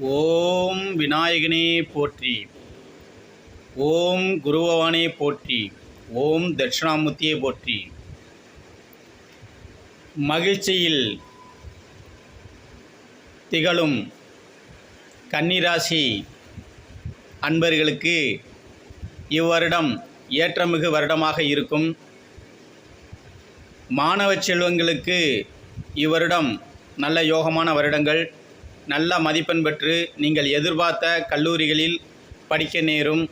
ஓம் விநாயகனே போற்றி. ஓம் குருபவானே போற்றி. ஓம் தட்சிணாமூர்த்தியே போற்றி. மகிழ்ச்சியில் திகழும் கன்னிராசி அன்பர்களுக்கு இவ்வருடம் ஏற்றமிகு வருடமாக இருக்கும். மாணவ செல்வங்களுக்கு இவ்வருடம் நல்ல யோகமான வருடங்கள். நல்ல மதிப்பெண் பெற்று நீங்கள் எதிர்பார்த்த கல்லூரிகளில் படிக்க நேரும்.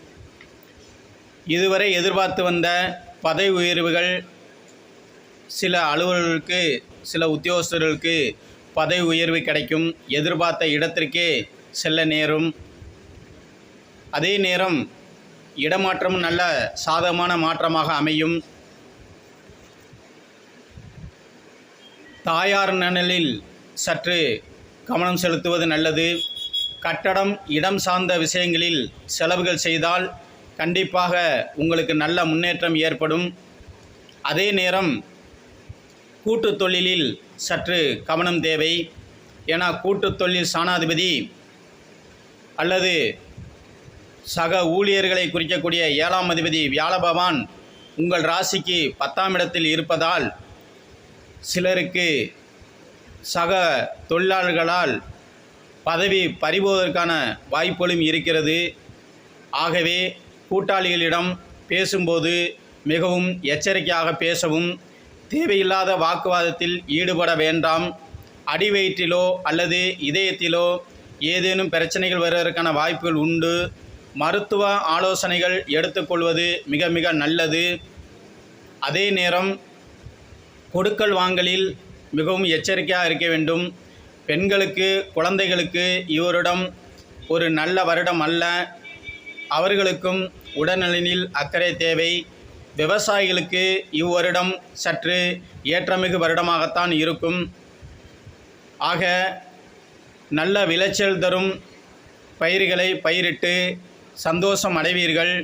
இதுவரை எதிர்பார்த்து வந்த பதவி உயர்வுகள் சில அலுவலர்களுக்கு சில உத்தியோகஸ்தர்களுக்கு பதவி உயர்வு கிடைக்கும். எதிர்பார்த்த இடத்திற்கே செல்ல நேரும். அதே நேரம் இடமாற்றமும் நல்ல சாதகமான மாற்றமாக அமையும். தாயார் நலனில் சற்று கவனம் செலுத்துவது நல்லது. கட்டடம் இடம் சார்ந்த விஷயங்களில் செலவுகள் செய்தால் கண்டிப்பாக உங்களுக்கு நல்ல முன்னேற்றம் ஏற்படும். அதே நேரம் கூட்டு தொழிலில் சற்று கவனம் தேவை. ஏன்னா கூட்டு தொழில் சாணாதிபதி அல்லது சக ஊழியர்களை குறிக்கக்கூடிய ஏழாம் அதிபதி வியாழபவான் உங்கள் ராசிக்கு பத்தாம் இடத்தில் இருப்பதால் சிலருக்கு சக தொழிலாளர்களால் பதவி பறிபோவதற்கான வாய்ப்புகளும் இருக்கிறது. ஆகவே கூட்டாளிகளிடம் பேசும்போது மிகவும் எச்சரிக்கையாக பேசவும் தேவையில்லாத வாக்குவாதத்தில் ஈடுபட வேண்டாம். அடிவயிற்றிலோ அல்லது இதயத்திலோ ஏதேனும் பிரச்சனைகள் வருவதற்கான வாய்ப்புகள் உண்டு. மருத்துவ ஆலோசனைகள் எடுத்துக்கொள்வது மிக மிக நல்லது. அதே நேரம் கொடுக்கல் வாங்கலில் மிகவும் எச்சரிக்கையாக இருக்க வேண்டும். பெண்களுக்கு குழந்தைகளுக்கு இவரிடம் ஒரு நல்ல வருடம் அல்ல. அவர்களுக்கும் உடல்நலனில் அக்கறை தேவை. விவசாயிகளுக்கு இவ்வருடம் சற்று ஏற்றமிகு வருடமாகத்தான் இருக்கும். ஆக நல்ல விளைச்சல் தரும் பயிர்களை பயிரிட்டு சந்தோஷம் அடைவீர்கள்.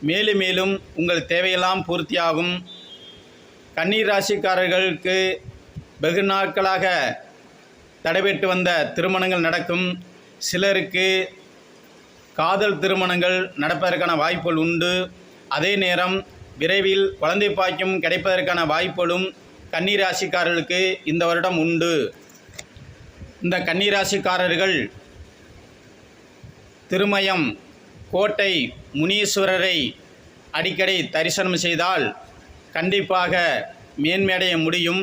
மேலும் மேலும் உங்கள் தேவையெல்லாம் பூர்த்தியாகும். கன்னீர் ராசிக்காரர்களுக்கு வெகு நாட்களாக தடைபெற்று வந்த திருமணங்கள் நடக்கும். சிலருக்கு காதல் திருமணங்கள் நடப்பதற்கான வாய்ப்புகள் உண்டு. அதே நேரம் விரைவில் குழந்தை பாக்கியம் கிடைப்பதற்கான வாய்ப்புகளும் கன்னிராசிக்காரர்களுக்கு இந்த வருடம் உண்டு. இந்த கன்னிராசிக்காரர்கள் திருமயம் கோட்டை முனீஸ்வரரை அடிக்கடி தரிசனம் செய்தால் கண்டிப்பாக மேன்மையடைய முடியும்.